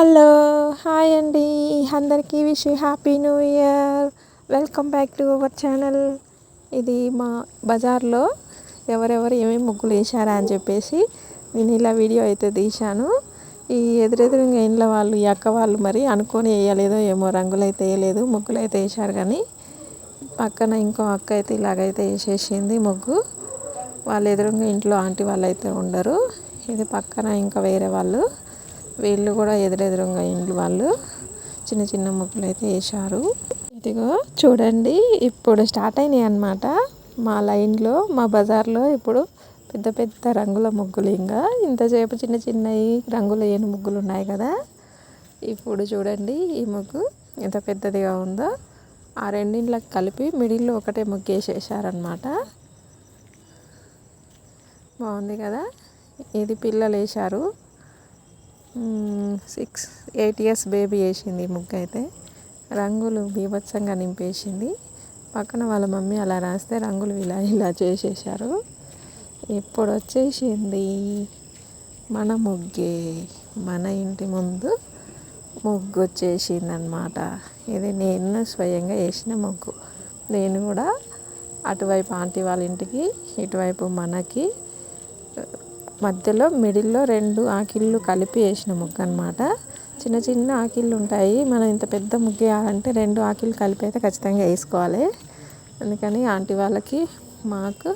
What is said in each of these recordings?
Hello hi అండి. అందరికీ wish happy new year. Welcome back to our channel. ఇది మా బజార్లో ఎవరెవరు ఏమేమి ముగ్గులు వేశారా అని చెప్పేసి నేను ఇలా వీడియో అయితే తీశాను. ఈ ఎదురెదురుగా ఇంట్లో వాళ్ళు ఈ అక్క వాళ్ళు మరి అనుకొని వేయలేదో ఏమో రంగులు అయితే వేయలేదు ముగ్గులు అయితే వేశారు కానీ పక్కన ఇంకో అక్క అయితే ఇలాగైతే వేసేసింది ముగ్గు. వాళ్ళు ఎదురుగా ఇంట్లో ఆంటీ వాళ్ళు అయితే ఉండరు. ఇది పక్కన ఇంకా వేరే వాళ్ళు. వీళ్ళు కూడా ఎదురెదురుగా ఇండ్లు వాళ్ళు చిన్న చిన్న ముగ్గులు అయితే వేశారు. ఇదిగో చూడండి ఇప్పుడు స్టార్ట్ అయినాయి అనమాట మా లైన్లో మా బజార్లో ఇప్పుడు పెద్ద పెద్ద రంగుల ముగ్గులు ఇంకా. ఇంతసేపు చిన్న చిన్నవి రంగులు ఏను ముగ్గులు ఉన్నాయి కదా. ఇప్పుడు చూడండి ఈ ముగ్గు ఎంత పెద్దదిగా ఉందో. ఆ రెండింటికి కలిపి మిడిల్లో ఒకటే ముగ్గు వేసేసారనమాట బాగుంది కదా? ఇది పిల్లలు వేశారు. సిక్స్ ఎయిట్ ఇయర్స్ బేబీ వేసింది ముగ్గు అయితే రంగులు బీభత్సంగా నింపేసింది. పక్కన వాళ్ళ మమ్మీ అలా రాస్తే రంగులు ఇలా ఇలా చేసేసారు ఇప్పుడు వచ్చేసింది మన ముగ్గే మన ఇంటి ముందు ముగ్గు వచ్చేసింది అనమాట ఇది నేను స్వయంగా వేసిన ముగ్గు. నేను కూడా అటువైపు ఆంటీ వాళ్ళ ఇంటికి ఇటువైపు మనకి మధ్యలో మిడిల్లో రెండు ఆకిళ్ళు కలిపి వేసిన ముగ్గు అనమాట చిన్న చిన్న ఆకిళ్ళు ఉంటాయి మనం ఇంత పెద్ద ముగ్గు వేయాలంటే రెండు ఆకిళ్ళు కలిపి అయితే ఖచ్చితంగా వేసుకోవాలి. అందుకని ఆంటీ వాళ్ళకి మాకు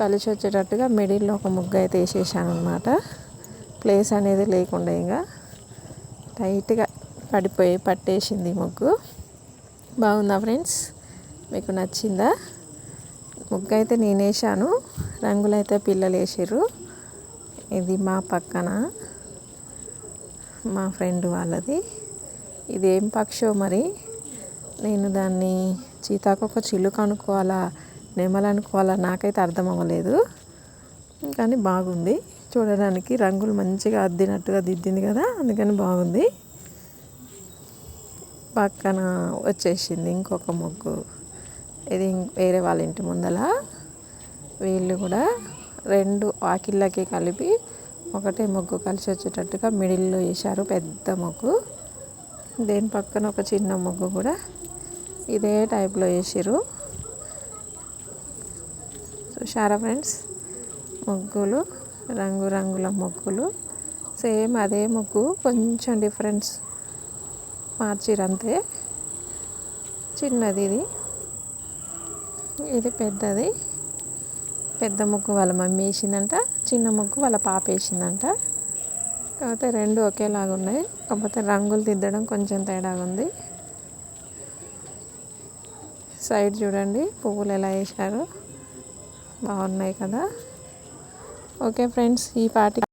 కలిసి వచ్చేటట్టుగా మిడిల్లో ఒక ముగ్గు అయితే వేసేసాను అనమాట ప్లేస్ అనేది లేకుండా ఇంకా టైట్గా పడిపోయి పట్టేసింది ముగ్గు. బాగుందా ఫ్రెండ్స్? మీకు నచ్చిందా? ముగ్గు అయితే నేను వేసాను రంగులు అయితే పిల్లలు వేసారు ఇది మా పక్కన మా ఫ్రెండ్ వాళ్ళది. ఇది ఏం పక్షో మరి? నేను దాన్ని చీతాకొక చిలుక అనుకోవాలా నెమలు అనుకోవాలా నాకైతే అర్థం అవ్వలేదు. కానీ బాగుంది. చూడడానికి రంగులు మంచిగా అద్దినట్టుగా దిద్దింది కదా అందుకని బాగుంది. పక్కన వచ్చేసింది ఇంకొక మొగ్గు. ఇది వేరే వాళ్ళ ఇంటి ముందల. వీళ్ళు కూడా రెండు ఆకిళ్ళకి కలిపి ఒకటే ముగ్గు కలిసి వచ్చేటట్టుగా మిడిల్లో వేశారు పెద్ద ముగ్గు. దేని పక్కన ఒక చిన్న ముగ్గు కూడా ఇదే టైప్లో వేసారు చూసారా ఫ్రెండ్స్? ముగ్గులు రంగురంగుల ముగ్గులు సేమ్ అదే ముగ్గు కొంచెం డిఫరెన్స్ మార్చిరంతే చిన్నది ఇది ఇది పెద్దది. పెద్ద ముగ్గు వాళ్ళ మమ్మీ వేసిందంట చిన్న ముగ్గు వాళ్ళ పాప వేసిందంట. కాకపోతే రెండు ఒకేలాగా ఉన్నాయి. కాకపోతే రంగులు దిద్దడం కొంచెం తేడాగా ఉంది. సైడ్ చూడండి పువ్వులు ఎలా వేసారో బాగున్నాయి కదా. ఓకే ఫ్రెండ్స్ ఈ పాటికి